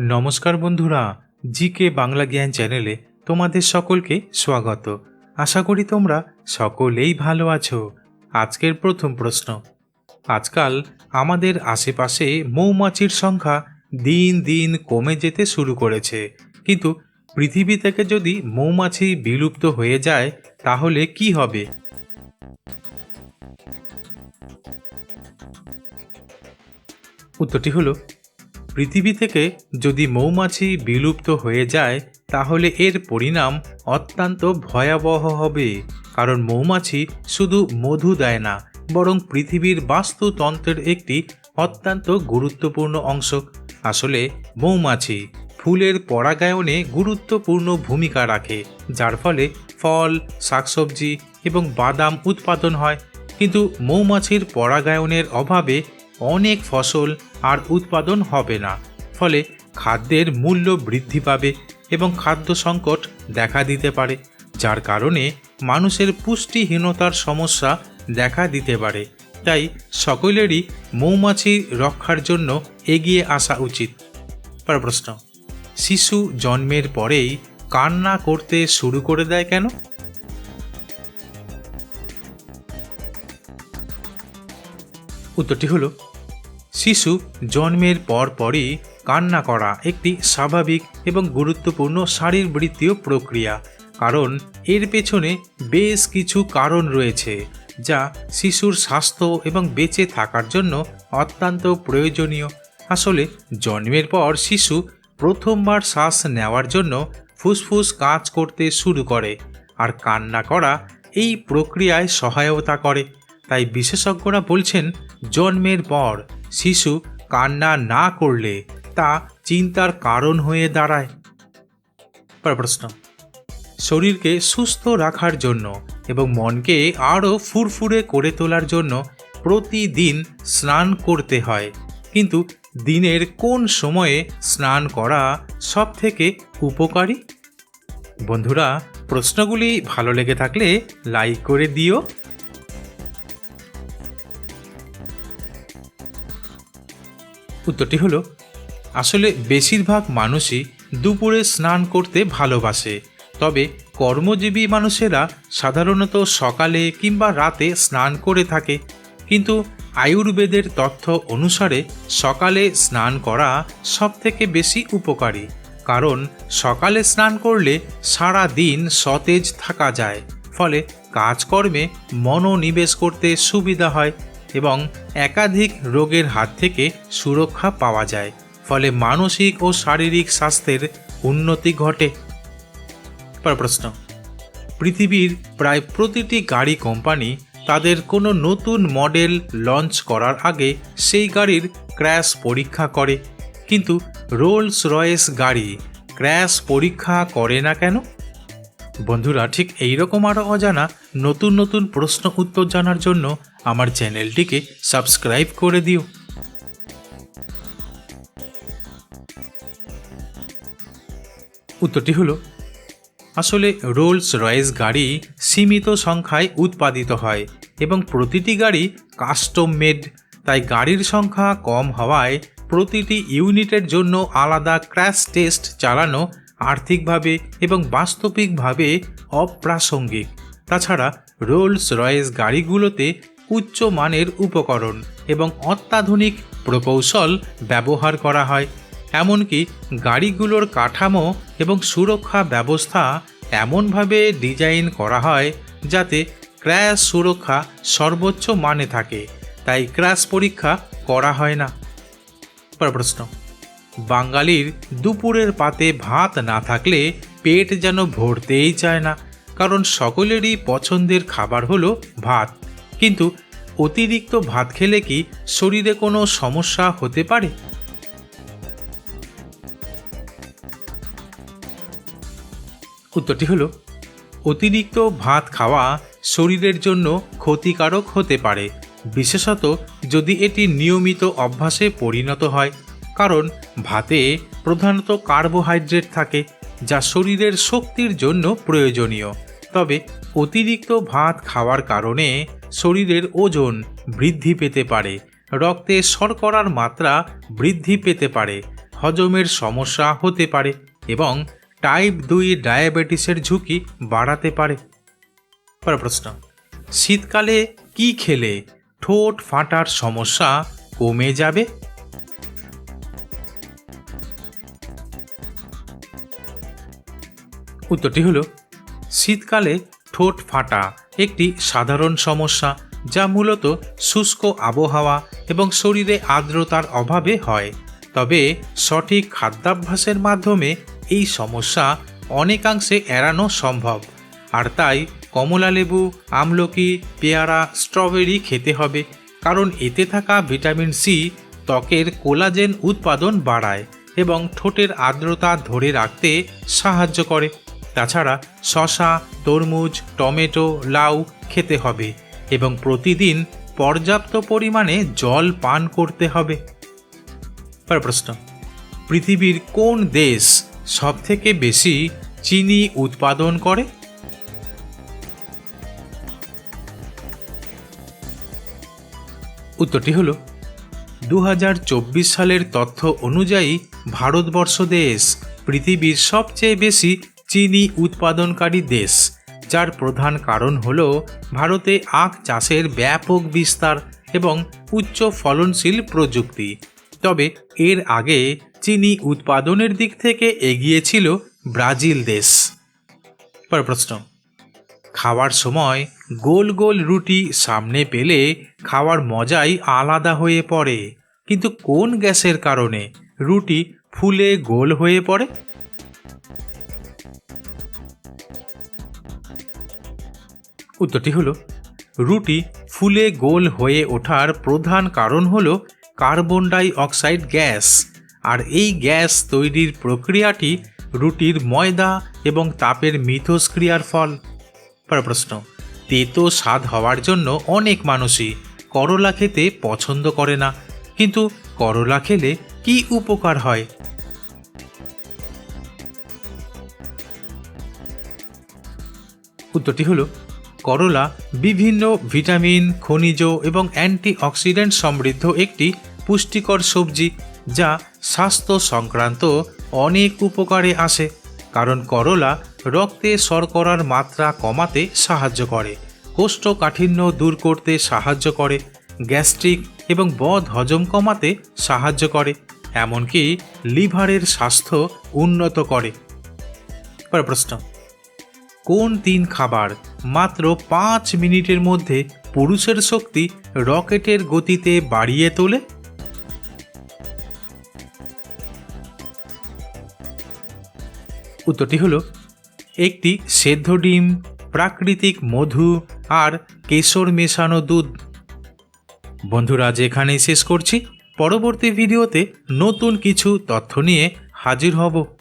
নমস্কার বন্ধুরা জি কে বাংলা জ্ঞান চ্যানেলে তোমাদের সকলকে স্বাগত। আশা করি তোমরা সকলেই ভালো আছো। আজকের প্রথম প্রশ্ন। আজকাল আমাদের আশেপাশে মৌমাছির সংখ্যা দিন দিন কমে যেতে শুরু করেছে। কিন্তু পৃথিবী থেকে যদি মৌমাছি বিলুপ্ত হয়ে যায়, তাহলে কি হবে? উত্তরটি হলো পৃথিবী থেকে যদি মৌমাছি বিলুপ্ত হয়ে যায়, তাহলে এর পরিণাম অত্যন্ত ভয়াবহ হবে। কারণ মৌমাছি শুধু মধু দেয় না, বরং পৃথিবীর বাস্তুতন্ত্রের একটি অত্যন্ত গুরুত্বপূর্ণ অংশ। আসলে, মৌমাছি ফুলের পরাগায়নে গুরুত্বপূর্ণ ভূমিকা রাখে, যার ফলে ফল, শাকসবজি এবং বাদাম উৎপাদন হয়। কিন্তু মৌমাছির পরাগায়নের অভাবে অনেক ফসল আর উৎপাদন হবে না। ফলে খাদ্যের মূল্য বৃদ্ধি পাবে এবং খাদ্য সংকট দেখা দিতে পারে, যার কারণে মানুষের পুষ্টিহীনতার সমস্যা দেখা দিতে পারে। তাই সকলেরই মৌমাছি রক্ষার জন্য এগিয়ে আসা উচিত। পরের প্রশ্ন, শিশু জন্মের পরেই কান্না করতে শুরু করে দেয় কেন? উত্তরটি হলো শিশু জন্মের পর পরই কান্না করা একটি স্বাভাবিক এবং গুরুত্বপূর্ণ শারীরবৃত্তীয় প্রক্রিয়া, কারণ এর পেছনে বেশ কিছু কারণ রয়েছে, যা শিশুর স্বাস্থ্য এবং বেঁচে থাকার জন্য অত্যন্ত প্রয়োজনীয়। আসলে, জন্মের পর শিশু প্রথমবার শ্বাস নেওয়ার জন্য ফুসফুস কাজ করতে শুরু করে আর কান্না করা এই প্রক্রিয়ায় সহায়তা করে। তাই বিশেষজ্ঞরা বলছেন, জন্মের পর শিশু কান্না না করলে তা চিন্তার কারণ হয়ে দাঁড়ায়। প্রশ্ন। শরীরকে সুস্থ রাখার জন্য এবং মনকে আরও ফুরফুরে করে তোলার জন্য প্রতিদিন স্নান করতে হয়। কিন্তু দিনের কোন সময়ে স্নান করা সব থেকে উপকারী? বন্ধুরা, প্রশ্নগুলি ভালো লেগে থাকলে লাইক করে দিও। উত্তরটি হলো, আসলে বেশিরভাগ মানুষই দুপুরে স্নান করতে ভালোবাসে, তবে কর্মজীবী মানুষেরা সাধারণত সকালে কিংবা রাতে স্নান করে থাকে, কিন্তু আয়ুর্বেদের তথ্য অনুসারে সকালে স্নান করা সবথেকে বেশি উপকারী, কারণ সকালে স্নান করলে সারা দিন সতেজ থাকা যায়, ফলে কাজকর্মে মনোনিবেশ করতে সুবিধা হয় এবং একাধিক রোগের হাত থেকে সুরক্ষা পাওয়া যায়, ফলে মানসিক ও শারীরিক স্বাস্থ্যের উন্নতি ঘটে। পর প্রশ্ন। পৃথিবীর প্রায় প্রতিটি গাড়ি কোম্পানি তাদের কোনো নতুন মডেল লঞ্চ করার আগে সেই গাড়ির ক্র্যাশ পরীক্ষা করে। কিন্তু রোলস রয়েস গাড়ি ক্র্যাশ পরীক্ষা করে না কেন? বন্ধুরা, ঠিক এইরকম আরও অজানা নতুন নতুন প্রশ্ন উত্তর জানার জন্য আমার চ্যানেলটিকে সাবস্ক্রাইব করে দিও। উত্তরটি হলো, আসলে রোলস রয়েস গাড়ি সীমিত সংখ্যায় উৎপাদিত হয় এবং প্রতিটি গাড়ি কাস্টম মেড তাই গাড়ির সংখ্যা কম হওয়ায় প্রতিটি ইউনিটের জন্য আলাদা ক্র্যাশ টেস্ট চালানো আর্থিকভাবে এবং বাস্তবিকভাবে অপ্রাসঙ্গিক। তাছাড়া রোলস রয়েস গাড়িগুলোতে উচ্চ মানের উপকরণ এবং অত্যাধুনিক প্রকৌশল ব্যবহার করা হয়। এমনকি গাড়িগুলোর কাঠামো এবং সুরক্ষা ব্যবস্থা এমনভাবে ডিজাইন করা হয় যাতে ক্র্যাশ সুরক্ষা সর্বোচ্চ মানে থাকে। তাই ক্র্যাশ পরীক্ষা করা হয় না। প্রশ্ন। বাঙালির দুপুরের পাতে ভাত না থাকলে পেট যেন ভরতেই চায় না। কারণ সকলেরই পছন্দের খাবার হলো ভাত। কিন্তু অতিরিক্ত ভাত খেলে কি শরীরে কোনো সমস্যা হতে পারে? উত্তরটি হলো, অতিরিক্ত ভাত খাওয়া শরীরের জন্য ক্ষতিকারক হতে পারে। বিশেষত যদি এটি নিয়মিত অভ্যাসে পরিণত হয়, কারণ ভাতে প্রধানত কার্বোহাইড্রেট থাকে, যা শরীরের শক্তির জন্য প্রয়োজনীয়। তবে অতিরিক্ত ভাত খাওয়ার কারণে শরীরের ওজন বৃদ্ধি পেতে পারে, রক্তে শর্করার মাত্রা বৃদ্ধি পেতে পারে, হজমের সমস্যা হতে পারে এবং টাইপ দুই ডায়াবেটিসের ঝুঁকি বাড়াতে পারে। প্রশ্ন, শীতকালে কি খেলে ঠোঁট ফাটার সমস্যা কমে যাবে? উত্তরটি হলো শীতকালে ঠোঁট ফাটা একটি সাধারণ সমস্যা যা মূলত শুষ্ক আবহাওয়া এবং শরীরে আর্দ্রতার অভাবে হয়। তবে সঠিক খাদ্যাভ্যাসের মাধ্যমে এই সমস্যা অনেকাংশে এড়ানো সম্ভব। আর তাই কমলা লেবু, আমলকি, পেয়ারা, স্ট্রবেরি খেতে হবে, কারণ এতে থাকা ভিটামিন সি ত্বকের কোলাজেন উৎপাদন বাড়ায় এবং ঠোঁটের আর্দ্রতা ধরে রাখতে সাহায্য করে। তাছাড়া শশা, তরমুজ, টমেটো, লাউ খেতে হবে এবং প্রতিদিন পর্যাপ্ত পরিমাণে জল পান করতে হবে। প্রশ্ন, পৃথিবীর কোন দেশ সবথেকে বেশি চিনি উৎপাদন করে? উত্তরটি হল দু হাজার চব্বিশ সালের তথ্য অনুযায়ী ভারতবর্ষ দেশ পৃথিবীর সবচেয়ে বেশি চিনি উৎপাদনকারী দেশ, যার প্রধান কারণ হল ভারতে আখ চাষের ব্যাপক বিস্তার এবং উচ্চ ফলনশীল প্রযুক্তি। তবে এর আগে চিনি উৎপাদনের দিক থেকে এগিয়ে ছিল ব্রাজিল দেশ। পরের প্রশ্ন, খাওয়ার সময় গোল গোল রুটি সামনে পেলে খাওয়ার মজাই আলাদা হয়ে পড়ে। কিন্তু কোন গ্যাসের কারণে রুটি ফুলে গোল হয়ে পড়ে? উত্তরটি হলো, রুটি ফুলে গোল হয়ে ওঠার প্রধান কারণ হল কার্বন ডাই অক্সাইড গ্যাস। আর এই গ্যাস তৈরির প্রক্রিয়াটি রুটির ময়দা এবং তাপের মিথস্ক্রিয়ার ফল। পরের প্রশ্ন, তেতো স্বাদ হওয়ার জন্য অনেক মানুষই করলা খেতে পছন্দ করে না। কিন্তু করলা খেলে কি উপকার হয়? উত্তরটি হলো করলা বিভিন্ন ভিটামিন, খনিজ এবং অ্যান্টিঅক্সিডেন্ট সমৃদ্ধ একটি পুষ্টিকর সবজি যা স্বাস্থ্য সংক্রান্ত অনেক উপকারে আসে, কারণ করলা রক্তে শর্করার মাত্রা কমাতে সাহায্য করে, কোষ্ঠকাঠিন্য দূর করতে সাহায্য করে, গ্যাস্ট্রিক এবং বদ হজম কমাতে সাহায্য করে, এমনকি লিভারের স্বাস্থ্য উন্নত করে। প্রশ্ন। কোন তিন খাবার? মাত্র পাঁচ মিনিটের মধ্যে পুরুষের শক্তি রকেটের গতিতে বাড়িয়ে তোলে? উত্তরটি হলো, একটি সেদ্ধ ডিম, প্রাকৃতিক মধু আর কেশর মেশানো দুধ। বন্ধুরা, আজ এখানেই শেষ করছি। পরবর্তী ভিডিওতে নতুন কিছু তথ্য নিয়ে হাজির হব।